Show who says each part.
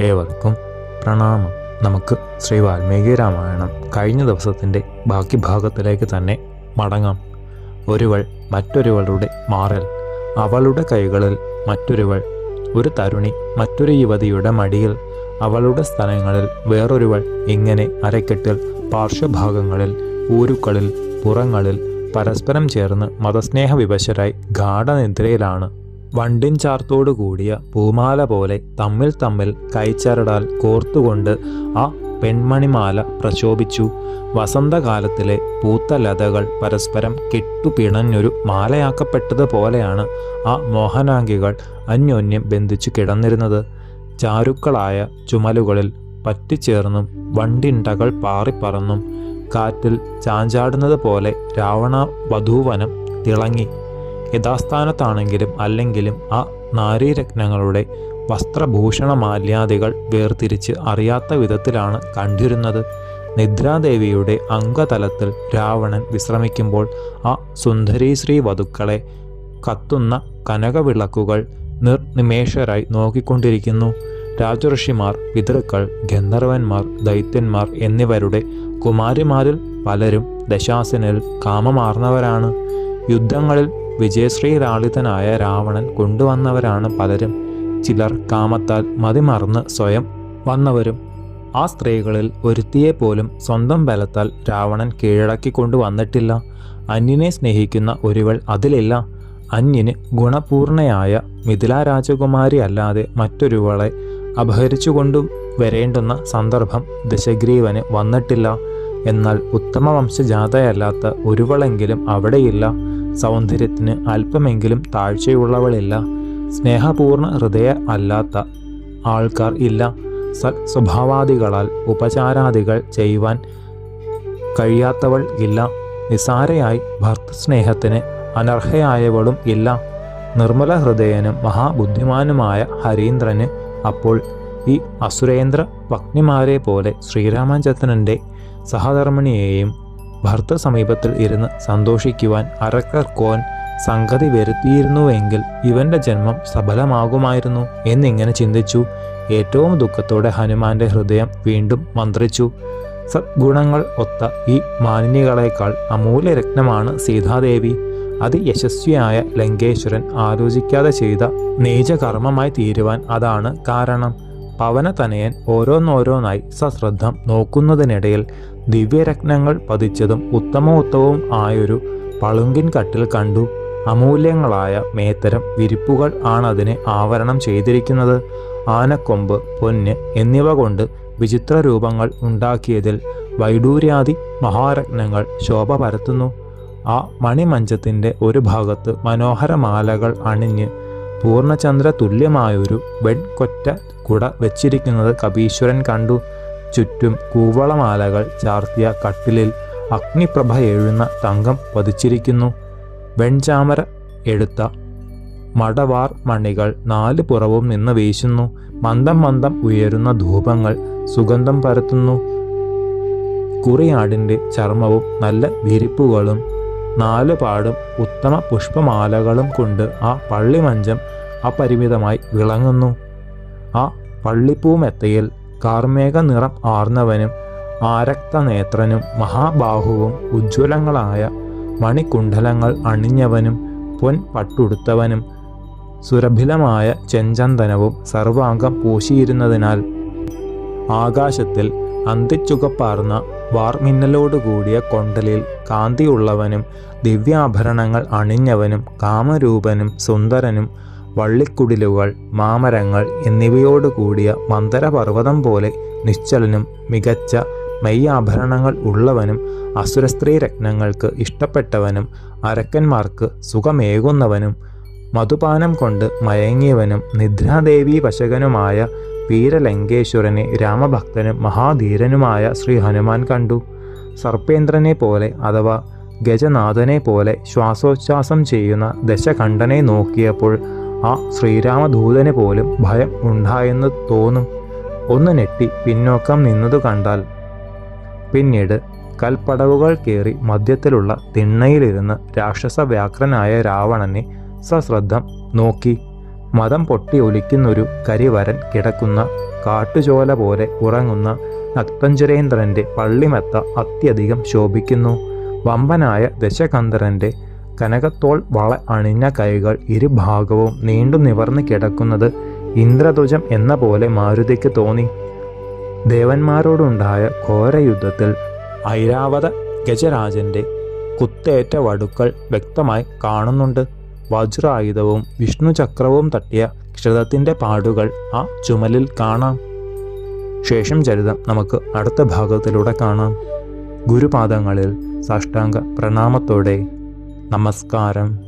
Speaker 1: ഏവർക്കും പ്രണാമം. നമുക്ക് ശ്രീ വാൽമീകി രാമായണം കഴിഞ്ഞ ദിവസത്തിന്റെ ബാക്കി ഭാഗത്തിലേക്ക് തന്നെ മടങ്ങാം. ഒരുവൾ മറ്റൊരുവളുടെ മാറൽ. അവളുടെ കൈകളിൽ മറ്റൊരുവൾ. ഒരു തരുണി മറ്റൊരു യുവതിയുടെ മടിയിൽ. അവളുടെ സ്ഥലങ്ങളിൽ വേറൊരുവൾ ഇങ്ങനെ അരക്കെട്ടിൽ പാർശ്വഭാഗങ്ങളിൽ ഊരുക്കളിൽ പുറങ്ങളിൽ പരസ്പരം ചേർന്ന് മതസ്നേഹ വിവശരായി ഗാഠനിദ്രയിലാണ് വണ്ടിൻ ചാർത്തോടു കൂടിയ പൂമാല പോലെ തമ്മിൽ തമ്മിൽ കൈച്ചരടാൽ കോർത്തുകൊണ്ട് ആ പെൺമണിമാല പ്രശോഭിച്ചു. വസന്തകാലത്തിലെ പൂത്ത ലതകൾ പരസ്പരം കെട്ടുപിണഞ്ഞൊരു മാലയാക്കപ്പെട്ടതുപോലെയാണ് ആ മോഹനാംഗികൾ അന്യോന്യം ബന്ധിച്ചു കിടന്നിരുന്നത്. ചാരുക്കളായ ചുമലുകളിൽ പറ്റിച്ചേർന്നും വണ്ടിണ്ടകൾ പാറിപ്പറന്നും കാറ്റിൽ ചാഞ്ചാടുന്നത് പോലെ രാവണ വധൂവനം തിളങ്ങി യഥാസ്ഥാനത്താണെങ്കിലും അല്ലെങ്കിലും ആ നാരീരത്നങ്ങളുടെ വസ്ത്രഭൂഷണ വസ്ത്രഭൂഷണമാല്യാദികൾ വേർതിരിച്ച് അറിയാത്ത വിധത്തിലാണ് കണ്ടിരുന്നത്. നിദ്രാദേവിയുടെ അംഗതലത്തിൽ രാവണൻ വിശ്രമിക്കുമ്പോൾ ആ സുന്ദരീശ്രീ വധുക്കളെ കത്തുന്ന കനകവിളക്കുകൾ നിർനിമേഷരായി നോക്കിക്കൊണ്ടിരിക്കുന്നു. രാജഋഷിമാർ പിതൃക്കൾ ഗന്ധർവന്മാർ ദൈത്യന്മാർ എന്നിവരുടെ കുമാരിമാരിൽ പലരും ദശാസനിൽ കാമമാർന്നവരാണ്. യുദ്ധങ്ങളിൽ വിജയശ്രീലാളിതനായ രാവണൻ കൊണ്ടുവന്നവരാണ് പലരും. ചിലർ കാമത്താൽ മതിമറന്ന് സ്വയം വന്നവരും. ആ സ്ത്രീകളിൽ ഒരുത്തിയെ പോലും സ്വന്തം ബലത്താൽ രാവണൻ കീഴടക്കി കൊണ്ടുവന്നിട്ടില്ല. അന്യനെ സ്നേഹിക്കുന്ന ഒരുവൾ അതിലില്ല. അന്യന് ഗുണപൂർണയായ മിഥില രാജകുമാരി അല്ലാതെ മറ്റൊരുവളെ അപഹരിച്ചുകൊണ്ടു വരേണ്ടുന്ന സന്ദർഭം ദശഗ്രീവന് വന്നിട്ടില്ല. എന്നാൽ ഉത്തമ വംശജാതയല്ലാത്ത ഒരുവളെങ്കിലും അവിടെയില്ല. സൗന്ദര്യത്തിന് അല്പമെങ്കിലും താഴ്ചയുള്ളവളില്ല. സ്നേഹപൂർണ ഹൃദയ അല്ലാത്ത ആൾക്കാർ ഇല്ല. സ്വഭാവാദികളാൽ ഉപചാരാദികൾ ചെയ്യുവാൻ കഴിയാത്തവൾ ഇല്ല. നിസാരയായി ഭർത്തൃസ്നേഹത്തിന് അനർഹയായവളും ഇല്ല. നിർമ്മല ഹൃദയനും മഹാബുദ്ധിമാനുമായ ഹരീന്ദ്രന് അപ്പോൾ ഈ അസുരേന്ദ്ര പത്നിമാരെ പോലെ ശ്രീരാമചന്ദ്രന്റെ സഹധർമ്മിണിയെയും ഭർത്തൃ സമീപത്തിൽ ഇരുന്ന് സന്തോഷിക്കുവാൻ അരക്കർ കോൻ സംഗതി വരുത്തിയിരുന്നുവെങ്കിൽ ഇവന്റെ ജന്മം സഫലമാകുമായിരുന്നു എന്നിങ്ങനെ ചിന്തിച്ചു. ഏറ്റവും ദുഃഖത്തോടെ ഹനുമാന്റെ ഹൃദയം വീണ്ടും മന്ത്രിച്ചു. സദ്ഗുണങ്ങൾ ഒത്ത ഈ മാലിന്യകളേക്കാൾ അമൂല്യരത്നമാണ് സീതാദേവി. അത് അതിയശസ്വിയായ ലങ്കേശ്വരൻ ആലോചിക്കാതെ ചെയ്ത നീചകർമ്മമായി തീരുവാൻ അതാണ് കാരണം. പവനതനയൻ ഓരോന്നോരോന്നായി സശ്രദ്ധം നോക്കുന്നതിനിടയിൽ ദിവ്യരത്നങ്ങൾ പതിച്ചതും ഉത്തമോത്തവും ആയൊരു പളുങ്കിൻ കട്ടിൽ കണ്ടു. അമൂല്യങ്ങളായ മേത്തരം വിരിപ്പുകൾ ആണതിനെ ആവരണം ചെയ്തിരിക്കുന്നത്. ആനക്കൊമ്പ് പൊന്ന് എന്നിവ കൊണ്ട് വിചിത്ര രൂപങ്ങൾ ഉണ്ടാക്കിയതിൽ വൈഡൂര്യാദി മഹാരത്നങ്ങൾ ശോഭ പരത്തുന്നു. ആ മണിമഞ്ചത്തിന്റെ ഒരു ഭാഗത്ത് മനോഹരമാലകൾ അണിഞ്ഞ് പൂർണചന്ദ്ര തുല്യമായൊരു വെൺകൊറ്റ കുട വെച്ചിരിക്കുന്നത് കപീശ്വരൻ കണ്ടു. ചുറ്റും കൂവളമാലകൾ ചാർത്തിയ കട്ടിലിൽ അഗ്നിപ്രഭ എഴുന്ന തങ്കം പതിച്ചിരിക്കുന്നു. വെൺചാമര എടുത്ത മടവാർ മണികൾ നാല് പുറവും നിന്ന് വീശുന്നു. മന്ദം മന്ദം ഉയരുന്ന ധൂപങ്ങൾ സുഗന്ധം പരത്തുന്നു. കുറിയാടിന്റെ ചർമ്മവും നല്ല വിരിപ്പുകളും നാല് പാടും ഉത്തമ പുഷ്പമാലകളും കൊണ്ട് ആ പള്ളിമഞ്ചം അപരിമിതമായി വിളങ്ങുന്നു. ആ പള്ളിപ്പൂമെത്തയിൽ കാർമേക നിറം ആർന്നവനും ആരക്തനേത്രനും മഹാബാഹുവും ഉജ്ജ്വലങ്ങളായ മണികുണ്ഡലങ്ങൾ അണിഞ്ഞവനും പൊൻ പട്ടുടുത്തവനും സുരഭിലമായ ചെഞ്ചന്ദനവും സർവാംഗം പൂശിയിരുന്നതിനാൽ ആകാശത്തിൽ അന്തിച്ചുകപ്പാർന്ന വാർമിന്നലോടുകൂടിയ കൊണ്ടലിൽ കാന്തിയുള്ളവനും ദിവ്യാഭരണങ്ങൾ അണിഞ്ഞവനും കാമരൂപനും സുന്ദരനും വള്ളിക്കുടിലുകൾ മാമരങ്ങൾ എന്നിവയോടുകൂടിയ മന്ദരപർവതം പോലെ നിശ്ചലനും മികച്ച മെയ്യാഭരണങ്ങൾ ഉള്ളവനും അസുരസ്ത്രീ രത്നങ്ങൾക്ക് ഇഷ്ടപ്പെട്ടവനും അരക്കന്മാർക്ക് സുഖമേകുന്നവനും മധുപാനം കൊണ്ട് മയങ്ങിയവനും നിദ്രാദേവി വശകനുമായ വീരലങ്കേശ്വരനെ രാമഭക്തനും മഹാധീരനുമായ ശ്രീ ഹനുമാൻ കണ്ടു. സർപ്പേന്ദ്രനെ പോലെ അഥവാ ഗജനാഥനെ പോലെ ശ്വാസോച്ഛ്വാസം ചെയ്യുന്ന ദശകണ്ഠനെ നോക്കിയപ്പോൾ ആ ശ്രീരാമദൂതന് പോലും ഭയം ഉണ്ടായെന്ന് തോന്നും. ഒന്ന് നെട്ടി പിന്നോക്കം നിന്നതു കണ്ടാൽ. പിന്നീട് കൽപ്പടവുകൾ കയറി മധ്യത്തിലുള്ള തിണ്ണയിലിരുന്ന് രാക്ഷസ വ്യാക്രനായ രാവണനെ സശ്രദ്ധം നോക്കി. മതം പൊട്ടി ഒലിക്കുന്നൊരു കരിവരൻ കിടക്കുന്ന കാട്ടുചോല പോലെ ഉറങ്ങുന്ന നക്തഞ്ചുരേന്ദ്രന്റെ പള്ളിമെത്ത അത്യധികം ശോഭിക്കുന്നു. വമ്പനായ ദശകന്ധരന്റെ കനകത്തോൾ വള അണിഞ്ഞ കൈകൾ ഇരുഭാഗവും നീണ്ടു നിവർന്ന് കിടക്കുന്നത് ഇന്ദ്രധ്വജം എന്ന പോലെ മാരുതിക്ക് തോന്നി. ദേവന്മാരോടുണ്ടായ ഘോരയുദ്ധത്തിൽ ഐരാവത ഗജരാജന്റെ കുത്തേറ്റ വടുക്കൾ വ്യക്തമായി കാണുന്നുണ്ട്. വജ്രായുധവും വിഷ്ണു ചക്രവും തട്ടിയ ക്ഷതത്തിന്റെ പാടുകൾ ആ ചുമലിൽ കാണാം. ശേഷം ചരിതം നമുക്ക് അടുത്ത ഭാഗത്തിലൂടെ കാണാം. ഗുരുപാദങ്ങളിൽ സാഷ്ടാംഗ പ്രണാമത്തോടെ നമസ്കാരം.